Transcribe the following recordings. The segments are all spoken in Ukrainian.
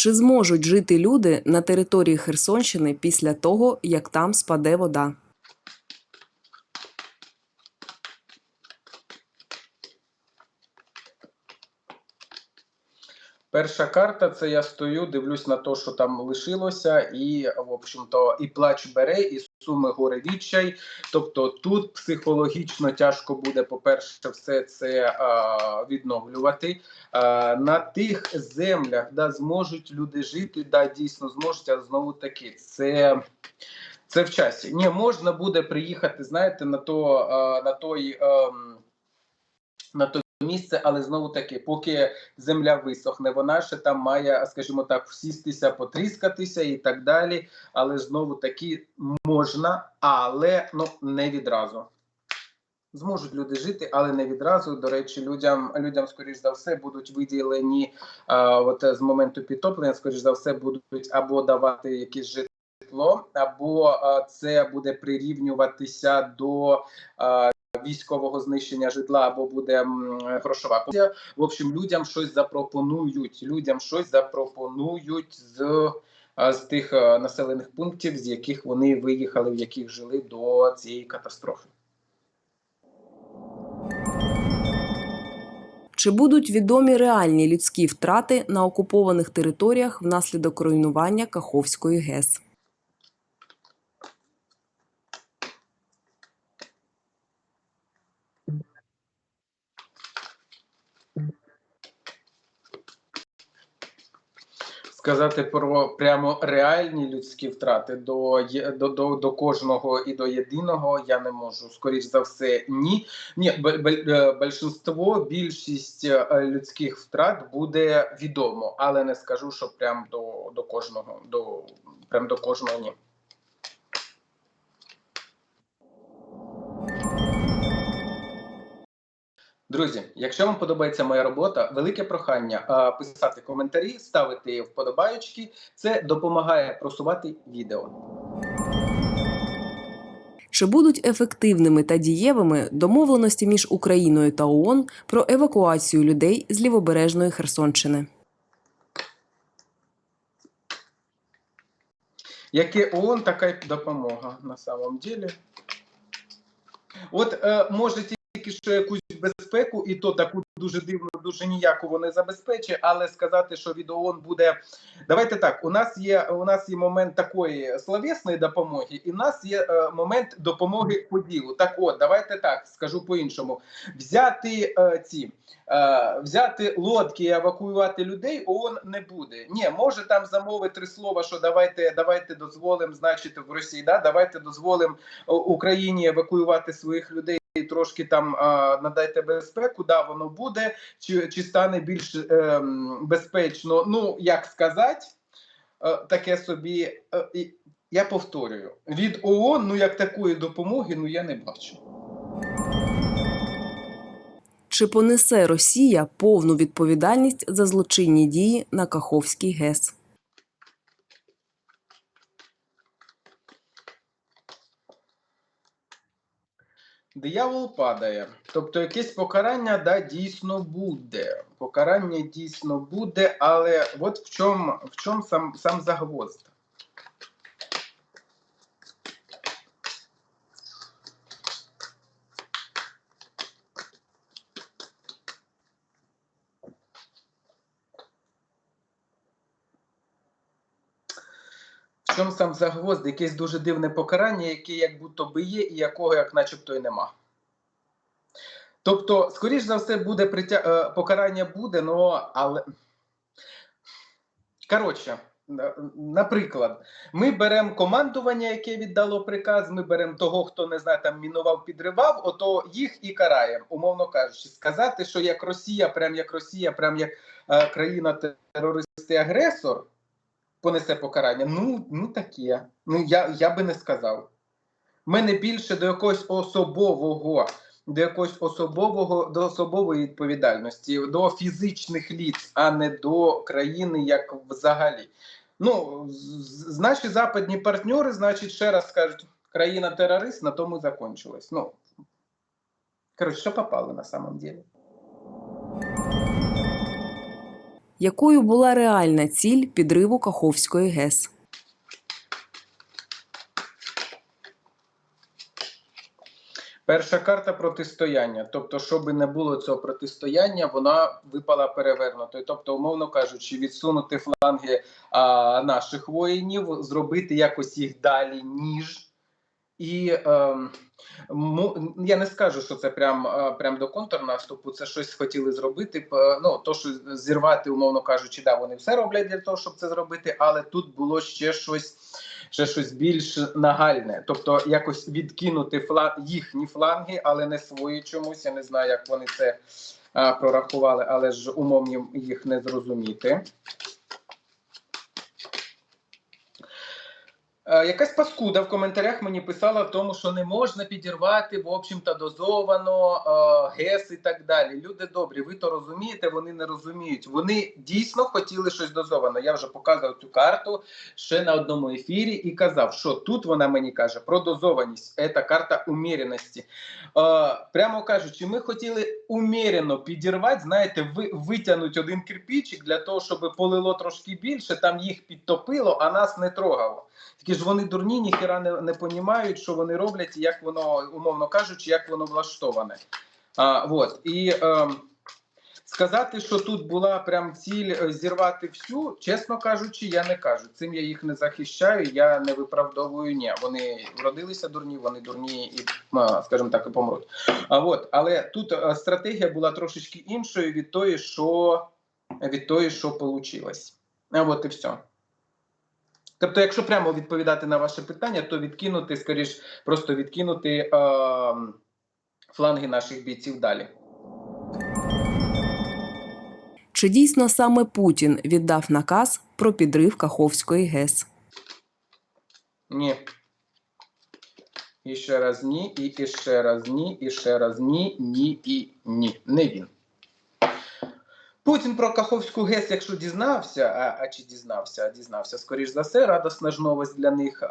Чи зможуть жити люди на території Херсонщини після того, як там спаде вода? Перша карта це я стою, дивлюсь на те, що там лишилося, і в общем-то і плач бере, і суми горе відчай. Тобто тут психологічно тяжко буде, по-перше, все це а, відновлювати. А, на тих землях, да, зможуть люди жити, да, дійсно зможуть, а знову таки, це. Це в часі. Ні, можна буде приїхати, знаєте, на то а, на той ем, на той місце, але знову таки, поки земля висохне, вона ще там має, скажімо так, всістися, потріскатися і так далі. Але знову таки можна, але ну не відразу. Зможуть люди жити, але не відразу. До речі, людям, людям скоріш за все, будуть виділені а, от з моменту підтоплення, скоріш за все, будуть або давати якісь житло, або це буде прирівнюватися до. Військового знищення житла або буде грошова компенсація. В общем, людям щось запропонують. Людям щось запропонують з, з тих населених пунктів, з яких вони виїхали, в яких жили до цієї катастрофи. Чи будуть відомі реальні людські втрати на окупованих територіях внаслідок руйнування Каховської ГЕС? Сказати про прямо реальні людські втрати до, до, до, до кожного і до єдиного я не можу. Скоріш за все, ні. Ні, е, більшинство, більшість е, людських втрат буде відомо, але не скажу, що прям до, до кожного, до прям до кожного ні. Друзі, якщо вам подобається моя робота, велике прохання писати коментарі, ставити вподобаючки. Це допомагає просувати відео. Чи будуть ефективними та дієвими домовленості між Україною та ООН про евакуацію людей з лівобережної Херсонщини? Яке ООН, така й допомога на самом деле. От е, може тільки що якусь безпеку, і то таку дуже дивну, дуже ніяку вони забезпечить, але сказати, що від ООН буде. Давайте так. У нас є у нас є момент такої словесної допомоги, і в нас є е, момент допомоги по ділу. Так, от, давайте так скажу по-іншому. Взяти е, ці. Е, взяти лодки і евакуювати людей ООН не буде. Ні, може там замовити три слова, що давайте, давайте дозволимо, значить, в Росії, да, давайте дозволимо Україні евакуювати своїх людей. І трошки там надайте безпеку, да, воно буде, чи, чи стане більш ем, безпечно. Ну, як сказати, е, таке собі. Е, я повторюю: від ООН, ну як такої допомоги, ну я не бачу. Чи понесе Росія повну відповідальність за злочинні дії на Каховській ГЕС? Диявол падає. Тобто якесь покарання да, дійсно буде. Покарання дійсно буде, але от в чому в чому сам, сам загвоздка. В чому сам загвозд? Якесь дуже дивне покарання, яке як будто би є, і якого як начебто і нема. Тобто, скоріш за все, буде притя... е, покарання буде, но, але. Коротше, наприклад, ми беремо командування, яке віддало приказ, ми беремо того, хто не знаю, там мінував, підривав, ото їх і караємо, умовно кажучи. Сказати, що як Росія, прям як Росія, прям як е, країна терорист і агресор понесе покарання. Ну, ну таке. Ну я, я би не сказав. Мене більше до якогось особового, до якогось особового, до особової відповідальності, до фізичних ліц, а не до країни як взагалі. Ну, наші западні партнери, значить, ще раз скажуть, країна терорист, на тому закончилось. Ну, коротше, що попало на самом деле. Якою була реальна ціль підриву Каховської ГЕС. Перша карта протистояння. Тобто, щоб не було цього протистояння, вона випала перевернутою. Тобто, умовно кажучи, відсунути фланги а, наших воїнів, зробити якось їх далі, ніж. І му, я не скажу, що це прям, е, прям до контрнаступу. Це щось хотіли зробити. Ну то, що зірвати, умовно кажучи, да, вони все роблять для того, щоб це зробити, але тут було ще щось, ще щось більш нагальне. Тобто, якось відкинути фла, їхні фланги, але не свої чомусь. Я не знаю, як вони це а, прорахували, але ж умовні їх не зрозуміти. Якась паскуда в коментарях мені писала в тому, що не можна підірвати, в общем-то, дозовано е, ГЕС і так далі. Люди добрі, ви то розумієте, вони не розуміють. Вони дійсно хотіли щось дозовано. Я вже показував цю карту ще на одному ефірі і казав, що тут вона мені каже про дозованість. Це карта уміреності. Е, прямо кажучи, ми хотіли умірено підірвати, знаєте, ви, витягнути один кирпичик для того, щоб полило трошки більше, там їх підтопило, а нас не трогало. Тільки ж вони дурні, ніхіра не, не понімають, що вони роблять, і як воно, умовно кажучи, як воно влаштоване. А, вот. І ем, сказати, що тут була прям ціль е, зірвати всю, чесно кажучи, я не кажу. Цим я їх не захищаю, я не виправдовую. Ні, вони вродилися дурні, вони дурні і, скажімо так, і помруть. А, вот. Але тут е, стратегія була трошечки іншою від тої, що від тої, що вийшло. От і все. Тобто, якщо прямо відповідати на ваше питання, то відкинути, скоріш, просто відкинути е, фланги наших бійців далі. Чи дійсно саме Путін віддав наказ про підрив Каховської ГЕС? Ні. І ще раз ні, і, ще раз ні, і ще раз ні, ні і ні. Не він. Путін про Каховську ГЕС, якщо дізнався, а, а чи дізнався, а дізнався, скоріш за все, радосна ж новость для них, е,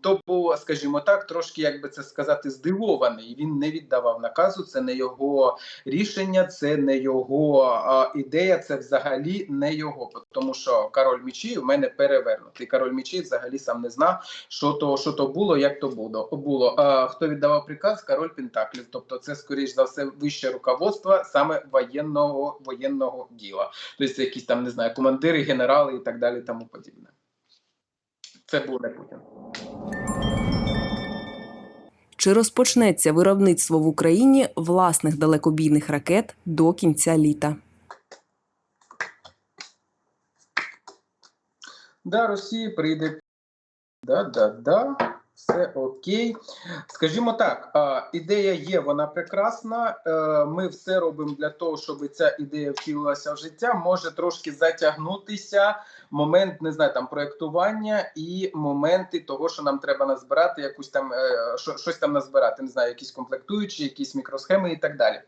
то був, скажімо так, трошки, як би це сказати, здивований. Він не віддавав наказу, це не його рішення, це не його е, ідея, це взагалі не його. Тому що король мічі в мене перевернутий. Король мічі взагалі сам не знав, що то, що то було, як то було. було. Е, хто віддавав приказ? Король Пентаклів. Тобто, це, скоріш за все, вище руководство саме воєнного воєнного діла. Тобто, це якісь там не знаю, командири, генерали і так далі, тому подібне. Це був не Путін. Чи розпочнеться виробництво в Україні власних далекобійних ракет до кінця літа? Да, Росії прийде. Да, да, да. Все окей. Скажімо так, ідея є, вона прекрасна. Е, Ми все робимо для того, щоб ця ідея втілилася в життя. Може трошки затягнутися момент, не знаю, там проєктування і моменти того, що нам треба назбирати якусь там е, щось там назбирати. Не знаю, якісь комплектуючі, якісь мікросхеми і так далі.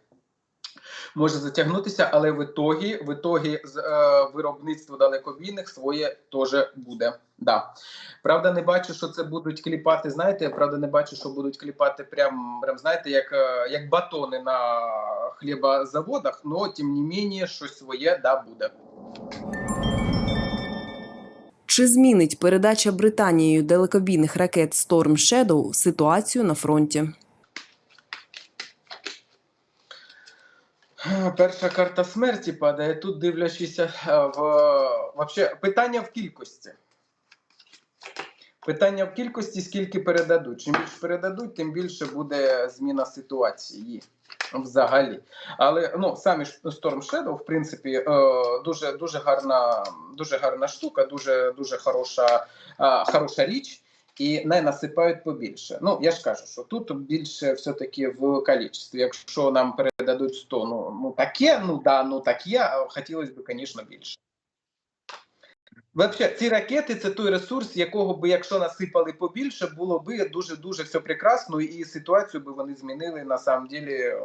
Може затягнутися, але в ітогі, в ітогі з е, виробництво далекобійних своє теж буде. Да. Правда, не бачу, що це будуть кліпати. Знаєте, правда, не бачу, що будуть кліпати прям, прям знаєте, як, е, як батони на хлібозаводах, але тим не менше, щось своє да буде. Чи змінить передача Британією далекобійних ракет Storm Shadow ситуацію на фронті? Перша карта смерті падає. Тут дивлячися е, в вообще питання в кількості. Питання в кількості, скільки передадуть. Чим більше передадуть, тим більше буде зміна ситуації взагалі. Але ну самі Storm Shadow, в принципі, е, дуже дуже гарна, дуже гарна штука, дуже дуже хороша, е, хороша річ. І не насипають побільше. Ну я ж кажу, що тут більше все-таки в кількості. Якщо нам передадуть 100, ну, ну таке, ну да, ну таке, а хотілося б, звісно, більше. Вообще, ці ракети це той ресурс, якого би, якщо насипали побільше, було би дуже дуже все прекрасно, і ситуацію би вони змінили на самом деле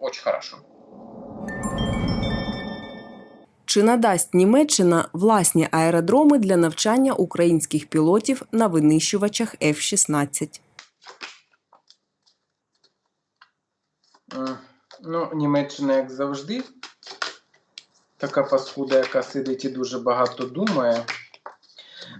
очень хорошо. Чи надасть Німеччина власні аеродроми для навчання українських пілотів на винищувачах F-16? Ну, Німеччина, як завжди. така паскуда, яка сидить і дуже багато думає.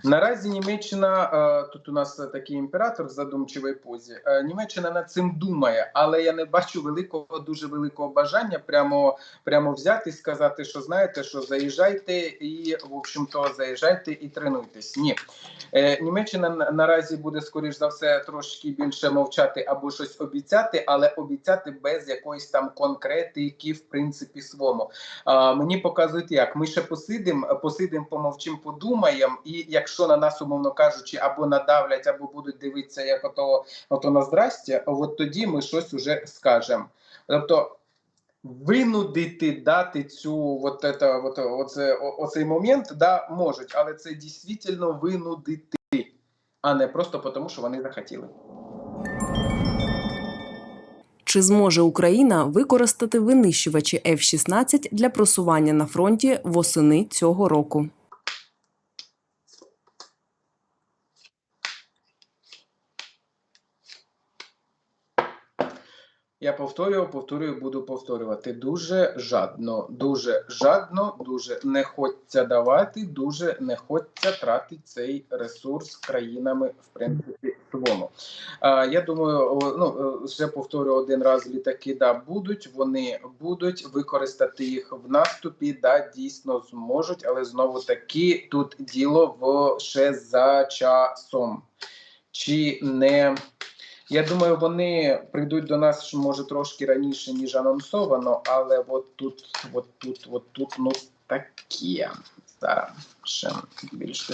Наразі Німеччина, е, тут у нас такий імператор в задумчивій позі. е, Німеччина над цим думає, але я не бачу великого, дуже великого бажання прямо, прямо взяти і сказати, що знаєте, що заїжджайте і, в общем-то, заїжджайте і тренуйтесь. Ні. Е, Німеччина наразі буде, скоріш за все, трошки більше мовчати або щось обіцяти, але обіцяти без якоїсь там конкретики, в принципі, свому. Мені показують як. Ми ще посидимо, посидимо, помовчимо, подумаємо, і якщо на нас, умовно кажучи, або надавлять, або будуть дивитися, як ото, ото на здрасті, от тоді ми щось уже скажемо. Тобто винудити дати цю от это, от, оце, оцей момент, да, можуть, але це дійсно винудити, а не просто тому, що вони захотіли. Чи зможе Україна використати винищувачі F-16 для просування на фронті восени цього року? Я повторював, повторюю, буду повторювати. Дуже жадно, дуже жадно, дуже не хочеться давати, дуже не хочеться тратити цей ресурс країнами, в принципі, своєму. Я думаю, ну е, ще повторю один раз: літаки да будуть, вони будуть використати їх в наступі, да дійсно зможуть, але знову таки тут діло в ще за часом. Чи не я думаю, вони прийдуть до нас може трошки раніше, ніж анонсовано, але от тут, от тут, от тут, ну таке. Зараз ще більш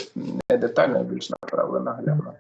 не детально, більш направлено гляну.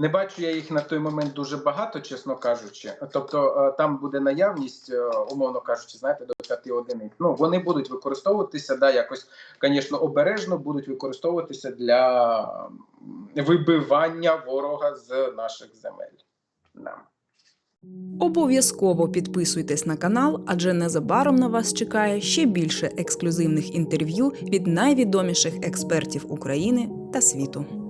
Не бачу я їх на той момент дуже багато, чесно кажучи. Тобто е, там буде наявність, е, умовно кажучи, знаєте, до п'яти одиниць. Ну вони будуть використовуватися, да, якось, звісно, обережно будуть використовуватися для вибивання ворога з наших земель. Да. Обов'язково підписуйтесь на канал, адже незабаром на вас чекає ще більше ексклюзивних інтерв'ю від найвідоміших експертів України та світу.